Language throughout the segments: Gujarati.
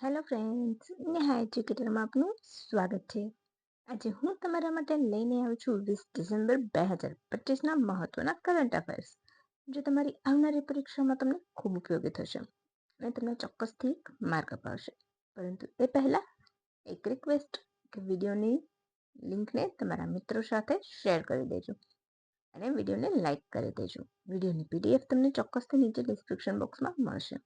હેલો ફ્રેન્ડ્સ નેહા એજ્યુકેટરમાં આપનું સ્વાગત છે. આજે હું તમારા માટે લઈને આવ્યો છું વીસ ડિસેમ્બર બે હજાર પચીસના મહત્વના કરંટ અફેર્સ જે તમારી આવનારી પરીક્ષામાં તમને ખૂબ ઉપયોગી થશે અને તમને ચોક્કસથી માર્ક અપાવશે. પરંતુ એ પહેલાં એક રિક્વેસ્ટ કે વિડીયોની લિંકને તમારા મિત્રો સાથે શેર કરી દેજો અને વિડીયોને લાઇક કરી દેજો. વિડીયોની પીડીએફ તમને ચોક્કસથી નીચે ડિસ્ક્રિપ્શન બોક્સમાં મળશે.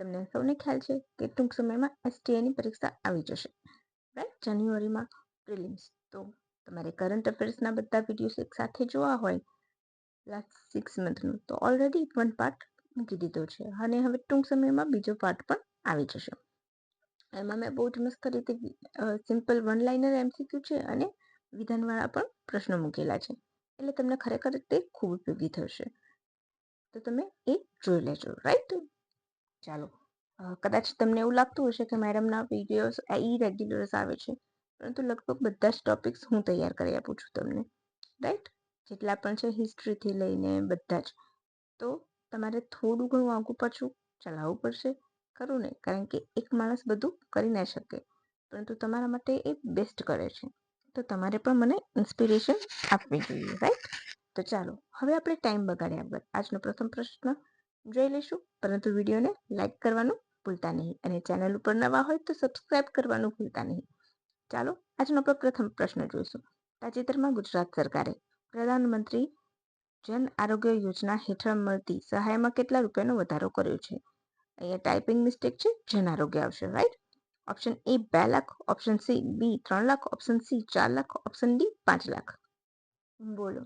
તમને સૌને ખ્યાલ છે કે ટૂંક સમયમાં એસટીઆઈની પરીક્ષા આવી જશે. રાઈટ જાન્યુઆરીમાં પ્રિલિમ્સ તો તમારે કરંટ અફેર્સના બધા વિડીયોઝ એક સાથે જોવા હોય લાસ્ટ સિક્સ મંથનું તો ઓલરેડી વન પાર્ટ મૂકી દીધો છે. અને હવે ટૂંક સમયમાં બીજો પાર્ટ પણ આવી જશે. એમાં મેં બહુ જ મસ્ત રીતે સિમ્પલ વન લાઇનર એમસીક્યુ છે અને વિધાનવાળા પણ પ્રશ્નો મૂકેલા છે. એટલે તમને ખરેખર તે ખૂબ ઉપયોગી થશે. તો તમે એ જોઈ લેજો. રાઈટ ચાલો. કદાચ તમને એવું લાગતું હશે કે મેડમના વિડીયોઝ એ રેગ્યુલર્સ આવે છે, પરંતુ લગભગ બધા જ ટોપિક્સ હું તૈયાર કરી આપું છું તમને. રાઈટ? જેટલા પણ છે હિસ્ટ્રીથી લઈને બધા જ. તો તમારે થોડું ઘણું આગું પાછું ચલાવવું પડશે. ખરું ને? કારણ કે એક માણસ બધું કરી ના શકે, પરંતુ તમારા માટે એ બેસ્ટ કરે છે. તો તમારે પણ મને ઇન્સ્પિરેશન આપવી જોઈએ, રાઈટ? તો ચાલો, હવે આપણે ટાઈમ બગાડ્યા વગર આજનો પ્રથમ પ્રશ્ન જોઈ લઈશું. પરંતુ વિડીયોને લાઈક કરવાનું ભૂલતા નહીં અને ચેનલ ઉપર નવા હોય તો સબસ્ક્રાઇબ કરવાનું ભૂલતા નહીં. ચાલો, આજનો આપણે પ્રથમ પ્રશ્ન જોઈશું. તાજેતરમાં ગુજરાત સરકારે પ્રધાનમંત્રી જન આરોગ્ય યોજના હેઠળ મળતી સહાયમાં કેટલા રૂપિયાનો વધારો કર્યો છે? અહીંયા ટાઈપિંગ મિસ્ટેક છે, જન આરોગ્ય આવશે રાઈટ ઓપ્શન એ બે લાખ, ઓપ્શન સી બી ત્રણ લાખ, ઓપ્શન સી ચાર લાખ, ઓપ્શન ડી પાંચ લાખ. બોલો.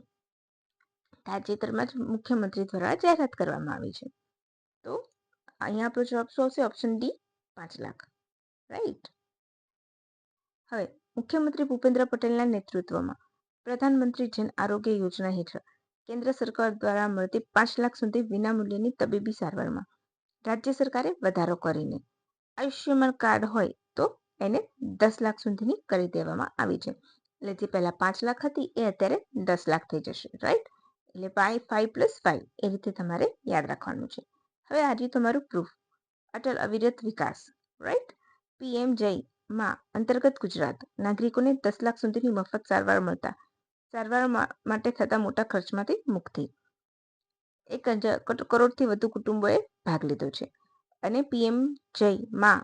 તાજેતરમાં જ મુખ્યમંત્રી દ્વારા જાહેરાત કરવામાં આવી છે. તો અહીંયા આપણો જવાબ શું આવશે? ઓપ્શન ડી પાંચ લાખ. રાઈટ હવે, મુખ્યમંત્રી ભૂપેન્દ્ર પટેલના નેતૃત્વમાં પ્રધાનમંત્રી જન આરોગ્ય યોજના હેઠળ કેન્દ્ર સરકાર દ્વારા મળતી પાંચ લાખ સુધી વિનામૂલ્યની તબીબી સારવારમાં રાજ્ય સરકારે વધારો કરીને આયુષ્યમાન કાર્ડ હોય તો એને દસ લાખ સુધીની કરી દેવામાં આવી છે. એટલે જે પહેલા પાંચ લાખ હતી, એ અત્યારે દસ લાખ થઈ જશે. રાઈટ એટલે ફાઈવ ફાઈવ પ્લસ ફાઈવ એ રીતે તમારે યાદ રાખવાનું છે. હવે આજે તમારું પ્રૂફ અટલ અવિરત વિકાસ રાઈટ પીએમ જય માં અંતર્ગત ગુજરાત, નાગરિકોને દસ લાખ સુધીની મફત સારવાર મળતા, સારવાર માટે થતા મોટા ખર્ચમાંથી મુક્તિ. એક કરોડથી વધુ કુટુંબોએ ભાગ લીધો છે. અને પીએમ જય માં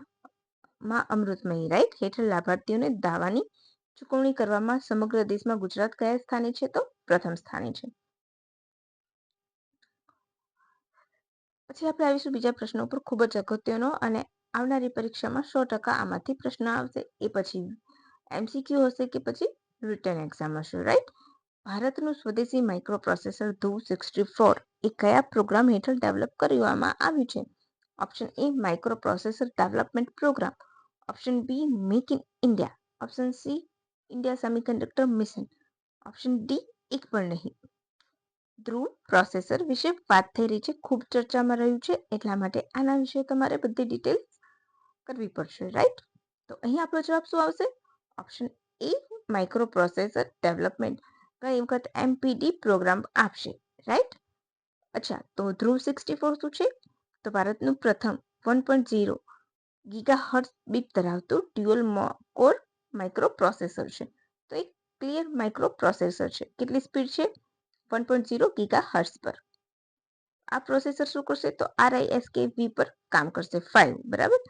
માં અમૃતમયી રાઈટ હેઠળ લાભાર્થીઓને દાવાની ચૂકવણી કરવામાં સમગ્ર દેશમાં ગુજરાત કયા સ્થાને છે તો પ્રથમ સ્થાને છે. પછી આપણે આવીશું બીજા પ્રશ્નો ઉપર, ખૂબ જ અગત્યનો અને આવનારી પરીક્ષામાં સો ટકા આમાંથી પ્રશ્ન આવશે. એ પછી એમસીક્યુ હશે કે પછી રિટર્ન એક્ઝામ હશે રાઈટ ભારતનું સ્વદેશી માઇક્રો પ્રોસેસર ધુ સિક્સટી ફોર એ કયા પ્રોગ્રામ હેઠળ ડેવલપ કરવામાં આવ્યું છે? Option A microprocessor development program option B make in India option C India semiconductor mission option D એક પણ નહીં. ધ્રુવ પ્રોસેસર વિશે વાત થઈ રહી છે. ખૂબ ચર્ચામાં રહ્યું છે. એટલા માટે આના વિશે તમારે બધી ડિટેલ્સ કરવી પડશે રાઈટ તો અહીં આપણો જવાબ શું આવશે? Option A microprocessor development ઘણી વખત એમપીડી પ્રોગ્રામ આપશે રાઈટ અચ્છા, તો ધ્રુવ સિક્સટી ફોર શું છે? તો ભારતનું પ્રથમ one point zero gigahertz bit ધરાવતું ડ્યુઅલ કોર માઇક્રો પ્રોસેસર છે. તો એક ક્લિયર માઇક્રો પ્રોસેસર છે. કેટલી સ્પીડ છે? One point zero gigahertz પર આ પ્રોસેસર શું કરશે તો આરઆઈએસકે વી પર કામ કરશે ફાઇવ બરાબર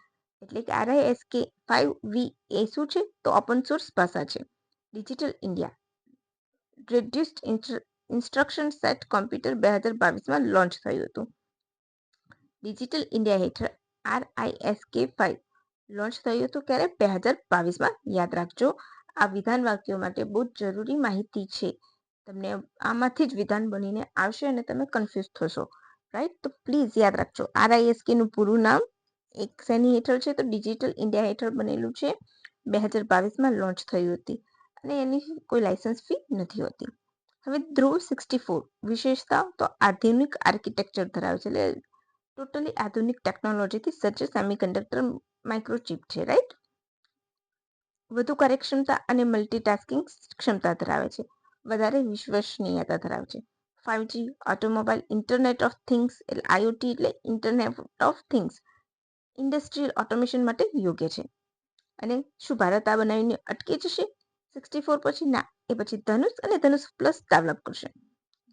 એટલે કે આરઆઈએસકે ફાઇવ વી એ શું છે? તો ઓપન સોર્સ ભાષા છે। Digital India reduced instruction set computer બે હજાર બાવીસમાં લોન્ચ થયું હતું। ડિજિટલ ઇન્ડિયા હેઠળ આરઆઈએસકે ફાઇવ લોન્ચ થયું હતું ક્યારે? બે હજાર બાવીસમાં યાદ રાખજો, આ વિધાન વાક્યો માટે બહુ જરૂરી માહિતી છે। તમને આમાંથી જ વિધાન બનીને આવશે અને તમે કન્ફ્યુઝ થશો. રાઈટ તો પ્લીઝ યાદ રાખજો. આરઆઈએસકેનું પૂરું નામ એક શેની હેઠળ છે? તો ડિજિટલ ઇન્ડિયા હેઠળ બનેલું છે. બે હજાર બાવીસમાં લોન્ચ થયું હતી. અને એની કોઈ લાઇસન્સ ફી નથી હોતી. હવે ધ્રુવ સિક્સટી ફોર વિશેષતા તો આધુનિક આર્કિટેક્ચર ધરાવે છે. એટલે ટોટલી આધુનિક ટેકનોલોજીથી સજ્જ સેમિકન્ડક્ટર માઇક્રોચિપ છે. રાઈટ વધુ કાર્યક્ષમતા અને મલ્ટીટાસ્કિંગ ક્ષમતા ધરાવે છે. વધારે વિશ્વસનીયતા ધરાવે છે five G automobile internet of things એટલે આઈઓટી એટલે internet of things industrial automation માટે યોગ્ય છે. અને શું ભારત આ બનાવીને અટકી જશે? સિક્સટી ફોર પછી ના, એ પછી ધનુષ અને ધનુષ પ્લસ ડેવલપ કરશે.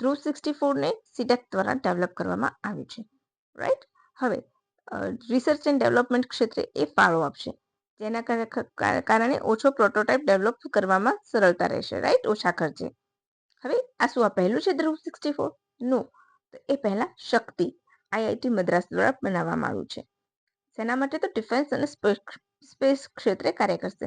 ધ્રુવ સિક્સટી ફોરને સીડેક દ્વારા ડેવલપ કરવામાં આવ્યું છે. રાઈટ હવે રિસર્ચ એન્ડ ડેવલપમેન્ટ ક્ષેત્રે એ ફાળો આપશે. જેના કારણે ઓછો પ્રોટોટાઇપ ડેવલપ કરવામાં સરળતા રહેશે. રાઈટ ઓછા ખર્ચે. હવે આ શું આ પહેલું છે ધ્રુવ સિક્સટી ફોર નો. તો એ પહેલા શક્તિ આઈઆઈટી મદ્રાસ દ્વારા બનાવવામાં આવ્યું છે. શેના માટે તો ડિફેન્સ અને સ્પેસ ક્ષેત્રે કાર્ય કરશે.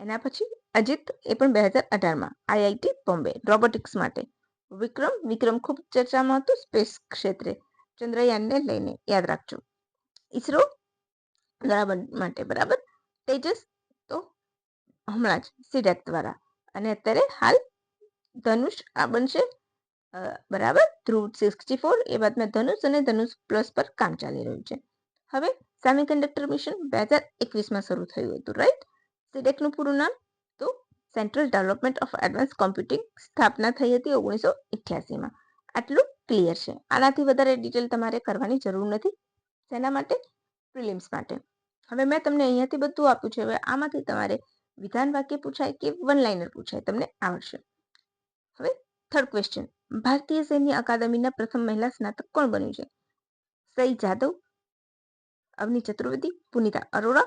એના પછી અજીત એ પણ બે હજાર અઢારમાં આઈઆઈટી બોમ્બે, રોબોટિક્સ માટે. વિક્રમ વિક્રમ ખૂબ ચર્ચામાં હતું સ્પેસ ક્ષેત્રે. ચંદ્રયાનને લઈને યાદ રાખજો. ઈસરો બરાબર માટે બરાબર? તેજસ તો હમણાં જ સીડેક દ્વારા. અને અત્યારે હાલ ધનુષ, આ બનશે. બરાબર? ધ્રુવ સિક્સટી ફોર એ બાદમાં ધનુષ અને ધનુષ પ્લસ પર કામ ચાલી રહ્યું છે. હવે સેમિકન્ડક્ટર મિશન બે હજાર એકવીસમાં શરૂ થયું હતું રાઈટ સિડેકનું પૂરું નામ તો central development of advance computing સ્થાપના થઈ હતી ઓગણીસો અઠ્યાસીમાં આટલું ક્લિયર છે. આનાથી વધારે ડિટેલ તમારે કરવાની જરૂર નથી. શેના માટે? પ્રિલિમ્સ માટે. હવે મેં તમને અહીંયાથી બધું આપ્યું છે. હવે આમાંથી તમારે વિધાન વાક્ય પૂછાય કે વન લાઇનર પૂછાય? તમને આવડશે. થર્ડ ક્વેશ્ચન ભારતીય સૈન્ય અકાદમીના પ્રથમ મહિલા સ્નાતક કોણ બન્યું છે? સઈ જાદવ, અવની ચતુર્વેદી, પુનિતા અરોરા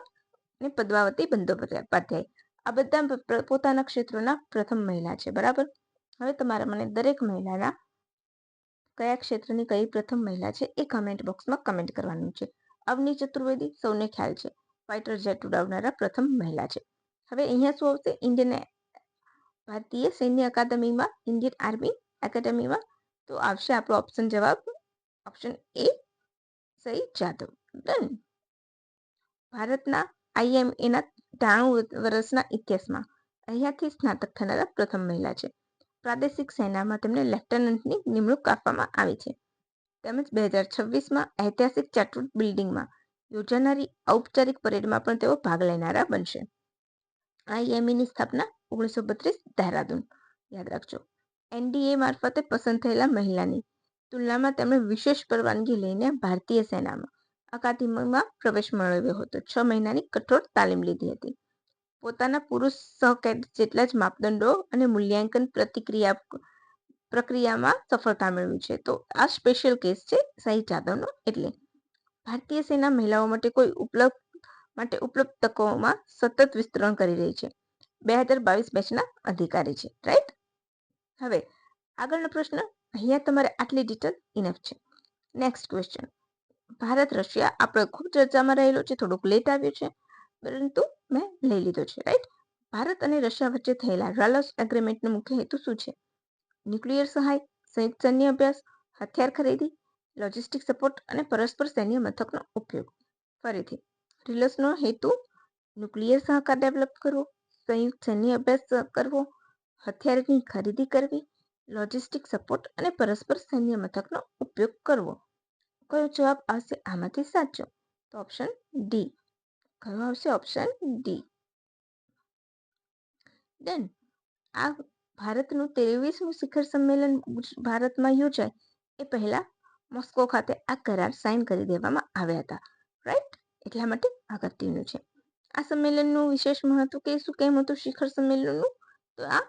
અને પદ્માવતી બંદોપાધ્યાય. આ બધા પોતાના ક્ષેત્રોના પ્રથમ મહિલા છે, બરાબર? હવે તમારે મને દરેક મહિલાના કયા ક્ષેત્રની કઈ પ્રથમ મહિલા છે એ કમેન્ટ બોક્સમાં કમેન્ટ કરવાનું છે. અવની ચતુર્વેદી સૌને ખ્યાલ છે. ફાઇટર જેટ ઉડાવનારા પ્રથમ મહિલા છે. હવે અહીંયા શું આવશે? ઇન્ડિયન ભારતીય સૈન્ય અકાદમીમાં, ઇન્ડિયન આર્મી એકેડમીમાં. તો આવશે આપણો ઓપ્શન જવાબ ઓપ્શન એ સહી જાદવ. ડન ભારતના આઈએમએના ત્રાણું વર્ષના ઇતિહાસમાં અહીંયાથી સ્નાતક થનારા પ્રથમ મહિલા છે. પ્રાદેશિક સેનામાં તેમને લેફ્ટનન્ટની નિમણૂક આપવામાં આવી છે. તેમજ બે હજાર છવ્વીસમાં ઐતિહાસિક ચાટુર બિલ્ડિંગમાં યોજાનારી ઔપચારિક પરેડમાં પણ તેઓ ભાગ લેનારા બનશે. આઈએમઈની સ્થાપના ઓગણીસો બત્રીસ દહેરાદૂન, યાદ રાખજો. એનડીએ મારફતે પસંદ થયેલા મહિલાની તુલનામાં તેમણે વિશેષ પરવાનગી લઈને ભારતીય સેનામાં અકાદમીમાં પ્રવેશ મેળવ્યો હતો. છ મહિનાની કઠોર તાલીમ લીધી હતી. પોતાના પુરુષ સહકેદ જેટલા જ માપદંડો અને મૂલ્યાંકન પ્રતિક્રિયા પ્રક્રિયામાં સફળતા મેળવી છે. તો આ સ્પેશિયલ કેસ છે સાઈ જાદવનો એટલે ભારતીય સેના મહિલાઓ માટે કોઈ ઉપલબ્ધ માટે ઉપલબ્ધ તકોમાં સતત વિસ્તરણ કરી રહી છે. બે હજાર બાવીસ બેચના અધિકારી છે રાઈટ હવે આગળનો પ્રશ્ન, અહીંયા તમારે આટલી ડિટેલ ઇનફ છે. નેક્સ્ટ ક્વેશ્ચન ભારત, રશિયા આપણે ખૂબ ચર્ચામાં રહેલો છે, થોડુંક લેટ આવ્યું છે, પરંતુ મેં લઈ લીધો છે રાઈટ ભારત અને રશિયા વચ્ચે થયેલા રાલસ એગ્રીમેન્ટનો મુખ્ય હેતુ શું છે? ન્યુક્લિયર સહાય, સંયુક્ત સૈન્ય અભ્યાસ, હથિયાર ખરીદી લોજિસ્ટિક સપોર્ટ અને પરસ્પર સૈન્ય મથકનો ઉપયોગ. ફરીથી રિલસનો હેતુ ન્યુક્લિયર સહકાર ડેવલપ કરવો, સંયુક્ત સૈન્ય અભ્યાસ કરવો, હથિયારની ખરીદી કરવી લોજિસ્ટિક સપોર્ટ અને પરસ્પર સૈન્ય મથકનો ઉપયોગ કરવો. કયો જવાબ આવશે? આમાંથી સાચો. તો ઓપ્શન ડી કયો આવશે? ઓપ્શન ડી દેન આ ભારતનું ત્રેવીસમું શિખર સંમેલન ભારતમાં યોજાય એ પહેલા મોસ્કો ખાતે આ કરાર સાઇન કરી દેવામાં આવ્યા હતા. રાઈટ એટલા માટે અગત્યનું છે. આ સંમેલનનું વિશેષ મહત્વ કે શું કેમ હતું શિખર સંમેલનનું? તો આ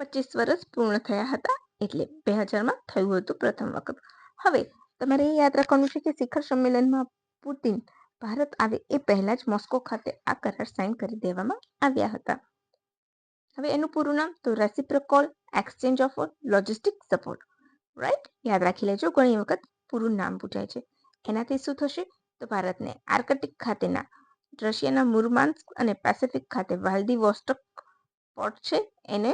પચીસ વર્ષ પૂર્ણ થયા હતા એટલે બે હજારમાં થયું હતું પ્રથમ વખત. હવે તમારે એ યાદ રાખવાનું છે કે શિખર સંમેલનમાં પુતિન ભારત આવે એ પહેલા જ મોસ્કો ખાતે આ કરાર સાઇન કરી દેવામાં આવ્યા હતા. હવે એનું પૂરું નામ તો reciprocal exchange of logistic support. Right? યાદ રાખી લેજો, ઘણી વખત પૂરું નામ પૂછાય છે. એનાથી શું થશે? તો ભારતને આર્કટિક ખાતેના, રશિયાના મુરમાન્સ્ક અને પેસિફિક ખાતે વાલ્દી વોસ્ટક પોર્ટ છે, એને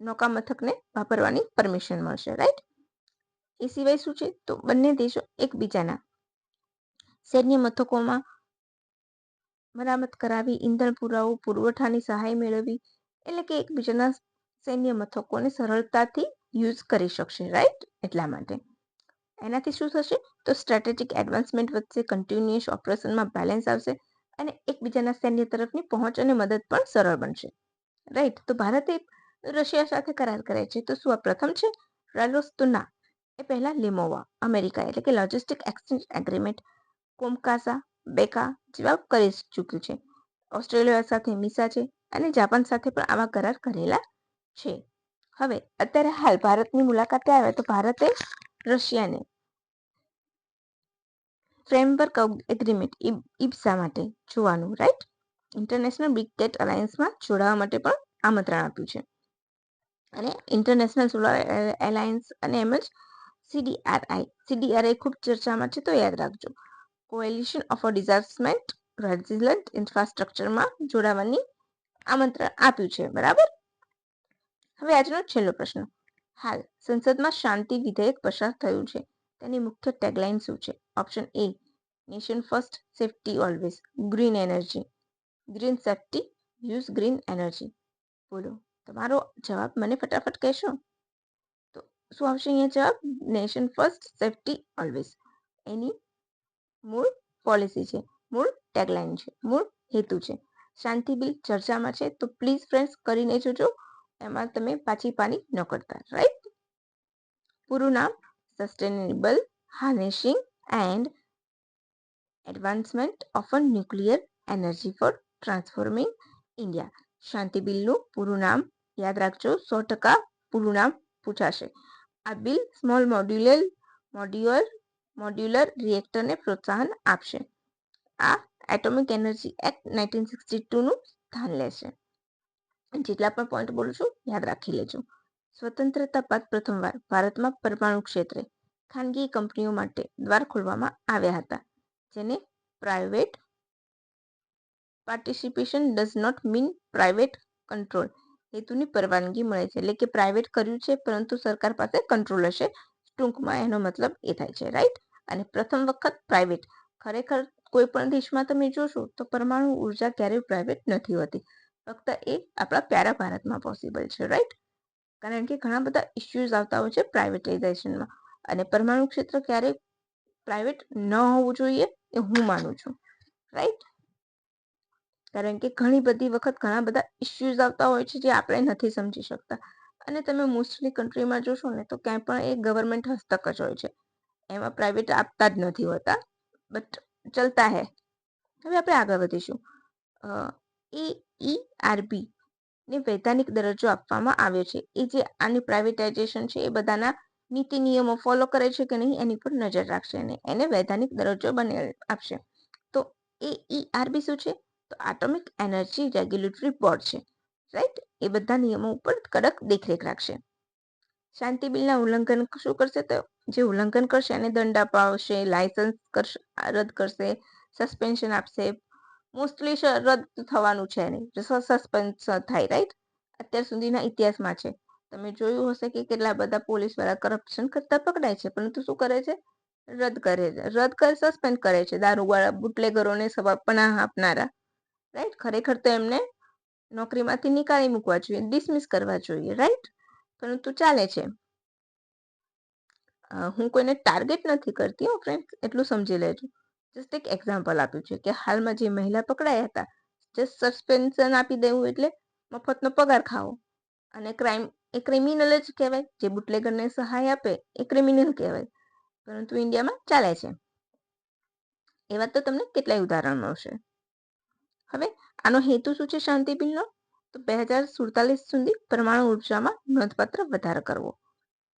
નૌકા મથકને વાપરવાની પરમિશન મળશે, રાઈટ? એ સિવાય શું છે? તો બંને દેશો એકબીજાના સૈન્ય મથકોમાં મરામત કરાવી, ઈંધણ પુરાવો, પુરવઠાની સહાય મેળવવી એટલે કે એકબીજાના સૈન્ય મથકોને સરળતાથી યુઝ કરી શકશે, રાઈટ? એટલા માટે. એનાથી શું થશે? તો સ્ટ્રેટેજિક એડવાન્સમેન્ટ વધશે કન્ટિન્યુઅસ ઓપરેશનમાં બેલેન્સ આવશે અને એકબીજાના સૈન્ય તરફની પહોંચ અને મદદ પણ સરળ બનશે. રાઈટ તો ભારતે રશિયા સાથે કરાર કરે છે. તો શું આ પ્રથમ છે? રાલોસ તો ના એ પહેલા લિમોવા, અમેરિકા, એટલે કે logistic exchange agreement COMCASA, BECA જેવા કરી ચૂક્યું છે. ઓસ્ટ્રેલિયા સાથે મિસા છે અને જાપાન સાથે પણ આવા કરાર કરેલા છે. હવે, અત્યારે હાલ ભારતની મુલાકાતે આવે તો ભારતે રશિયાને ફ્રેમવર્ક એગ્રીમેન્ટ ઇબ્સા માટે જોવાનું રાઈટ ઇન્ટરનેશનલ બિગ ટેટ અલાયન્સમાં જોડાવા માટે પણ આમંત્રણ આપ્યું છે. અને ઇન્ટરનેશનલ સોલર એલાયન્સ અને એમ જ સીડીઆરઆઈ સીડીઆરઆઈ ખૂબ ચર્ચામાં છે, તો યાદ રાખજો. કોએલિશન ઓફ અ ડિઝાસ્ટમેન્ટ રેઝિલન્ટ ઇન્ફ્રાસ્ટ્રક્ચરમાં જોડાવાની આમંત્રણ આપ્યું છે, બરાબર? હવે આજનો છેલ્લો પ્રશ્ન. હાલ, સંસદમાં શાંતિ વિધેયક પસાર થયું છે. તેની મુખ્ય ટેગલાઇન શું છે? Option A nation first safety always green energy green safety use green energy બોલો, તમારો જવાબ મને ફટાફટ કહેશો? તો શું આવશે અહીંયા જવાબ? નેશન ફર્સ્ટ સેફ્ટી ઓલવેઝ એની મૂળ પોલિસી છે, મૂળ ટેગલાઇન છે, મૂળ હેતુ છે. શાંતિ બિલ ચર્ચામાં છે, તો પ્લીઝ ફ્રેન્ડ્સ કરીને જોજો, એમાં તમે પાછી પાની ન કરતા રાઈટ પૂરું નામ sustainable harnessing and advancement of a nuclear energy for transforming India Shanti બિલનું પૂરું નામ યાદ રાખજો સો ટકા પૂરું નામ પૂછાશે આ bill small modular modular modular રિએક્ટરને પ્રોત્સાહન આપશે આ atomic energy act nineteen sixty ટુનું સ્થાન લેશે જેટલા પણ પોઈન્ટ બોલું છું યાદ રાખી લેજો સ્વતંત્રતા બાદ પ્રથમવાર ભારતમાં પરમાણુ ક્ષેત્રે ખાનગી કંપનીઓ માટે દ્વાર ખોલવામાં આવ્યા હતા, જેને private participation does not mean private control હેતુની પરવાનગી મળે છે, એટલે કે પ્રાઇવેટ કર્યું છે, પરંતુ સરકાર પાસે કંટ્રોલ હશે. ટૂંકમાં એનો મતલબ એ થાય છે રાઈટ અને પ્રથમ વખત પ્રાઇવેટ ખરેખર કોઈ પણ દેશમાં તમે જોશો તો પરમાણુ ઊર્જા ક્યારેય પ્રાઇવેટ નથી હોતી. ફક્ત એ આપણા પ્યારા ભારતમાં પોસિબલ છે રાઈટ કારણ કે ઘણા બધા ઇસ્યુઝ આવતા હોય છે પ્રાઇવેટાઇઝેશનમાં અને પરમાણુ ક્ષેત્ર ક્યારેય પ્રાઇવેટ ન હોવું જોઈએ એ હું માનું છું. રાઈટ કારણ કે ઘણી બધી વખત ઘણા બધા ઇસ્યુઝ આવતા હોય છે જે આપણે નથી સમજી શકતા. અને તમે મોસ્ટલી કન્ટ્રીમાં જોશો ને તો ક્યાંય પણ એ ગવર્મેન્ટ હસ્તક જ હોય છે. એમાં પ્રાઇવેટ આપતા જ નથી હોતા બટ ચલતા હે. હવે આપણે આગળ વધીશું. એ ઈ આરબી ને વૈધાનિક દરજ્જો આપવામાં આવ્યો છે. એ જે આની પ્રાઇવેટાઇઝેશન છે એ બધાના નીતિ નિયમો ફોલો કરે છે કે નહીં એની પર નજર રાખશે અને એને વૈધાનિક દરજ્જો બને આપશે. તો એ ઈઆરબી આરબી શું છે? તો આટોમિક એનર્જી રેગ્યુલેટરી બોર્ડ છે. રાઈટ એ બધા નિયમો ઉપર કડક દેખરેખ રાખશે. શાંતિ બિલના ઉલ્લંઘન શું કરશે? તો જે ઉલ્લંઘન કરશે એને દંડ અપાવશે લાયસન્સ રદ કરશે સસ્પેન્શન આપશે મોસ્ટલી રદ થવાનું છે નહીં. સસ્પેન્સ થાય, રાઈટ? અત્યાર સુધીના ઇતિહાસમાં છે. તમે જોયું હશે કે કેટલા બધા પોલીસવાળા કરપ્શન કરતા પકડાય છે. પરંતુ શું કરે છે? રદ કરે છે. રદ કરે, સસ્પેન્ડ કરે છે. દારૂવાળા, બુટલેગરોને પનાહ આપનારા. રાઈટ? ખરેખર તો એમને નોકરીમાંથી નીકાળી મૂકવા જોઈએ, ડિસમિસ કરવા જોઈએ, રાઈટ? પરંતુ ચાલે છે. હું કોઈને ટાર્ગેટ નથી કરતી, હું, ફ્રેન્ડ. એટલું સમજી લેજો. જસ્ટ એક એક્ઝામ્પલ આપ્યું છે કે હાલમાં જે મહિલા પકડાયા હતા જસ્ટ સસ્પેન્શન આપી દેવું એટલે મફતનો પગાર ખાવો. અને ક્રાઇમ એ ક્રિમિનલ જ કહેવાય. જે બુટલેગરને સહાય આપે, એ ક્રિમિનલ કહેવાય. પરંતુ ઇન્ડિયામાં ચાલે છે. એવા તો તમને કેટલાય ઉદાહરણ મળશે હવે, આનો હેતુ શું છે શાંતિ બિલનો? તો બે હજાર સુડતાલીસ સુધી પરમાણુ ઉર્જામાં નોંધપાત્ર વધારો કરવો.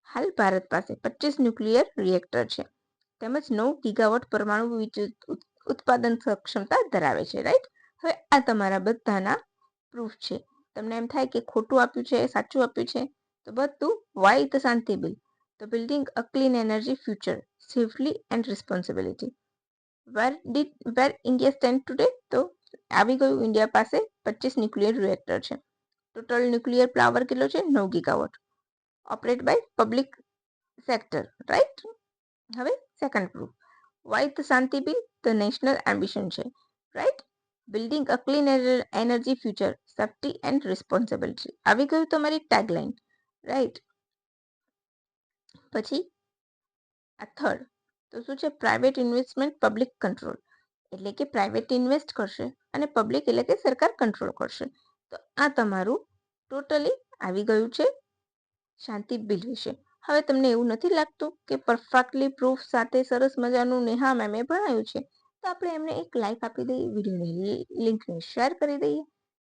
હાલ ભારત પાસે પચીસ ન્યુક્લિયર રિએક્ટર છે. તેમજ નવ ગીગાવોટ પરમાણુ વિદ્યુત ઉત્પાદન ક્ષમતા ધરાવે છે રાઈટ હવે આ તમારા બધાના પ્રૂફ છે. તમને એમ થાય કે ખોટું આપ્યું છે, સાચું આપ્યું છે, તો બધું why the Shanti bill the building a clean energy future safely and responsibility where did where India stand today તો આવી ગયું ઇન્ડિયા પાસે પચીસ ન્યુક્લિયર રિએક્ટર છે. ટોટલ ન્યુક્લિયર પાવર કેટલો છે? નવ gigawatt operate by public sector right હવે second proof why the Shanti bill the national ambition છે. Right building a clean energy future safety and responsibility આવી ગયું તમારી ટેગલાઇન રાઈટ પછી આ થર્ડ તો શું છે? પ્રાઇવેટ ઇન્વેસ્ટમેન્ટ પબ્લિક કંટ્રોલ એટલે કે પ્રાઇવેટ ઇન્વેસ્ટ કરશે અને પબ્લિક એટલે કે સરકાર કંટ્રોલ કરશે. તો આ તમારું ટોટલી આવી ગયું છે. શાંતિ બિલ વિશે. હવે તમને એવું નથી લાગતું કે પરફેક્ટલી પ્રૂફ સાથે સરસ મજાનું નેહા મેમે ભણાયું છે? તો આપણે એમને એક લાઈક આપી દઈએ, વિડીયોની લિંકને શેર કરી દઈએ.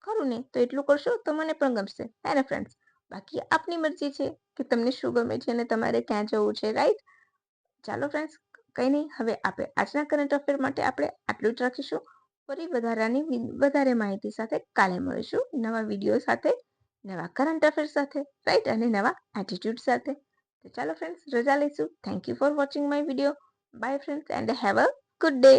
ખરું ને? તો એટલું કરશો તો મને પણ ગમશે. હેને ફ્રેન્ડ્સ બાકી આપની મરજી છે કે તમને શું ગમે છે અને તમારે ક્યાં જવું છે રાઈટ ચાલો ફ્રેન્ડ્સ કંઈ નહીં. હવે આપણે આજના કરંટ અફેર માટે આપણે આટલું જ રાખીશું. ફરી વધારાની વધારે માહિતી સાથે કાલે મળીશું. નવા વીડિયો સાથે, નવા કરંટ અફેર સાથે રાઈટ અને નવા એટીટ્યુડ સાથે. તો ચાલો ફ્રેન્ડ્સ રજા લઈશું thank you for watching my video bye friends and have a good day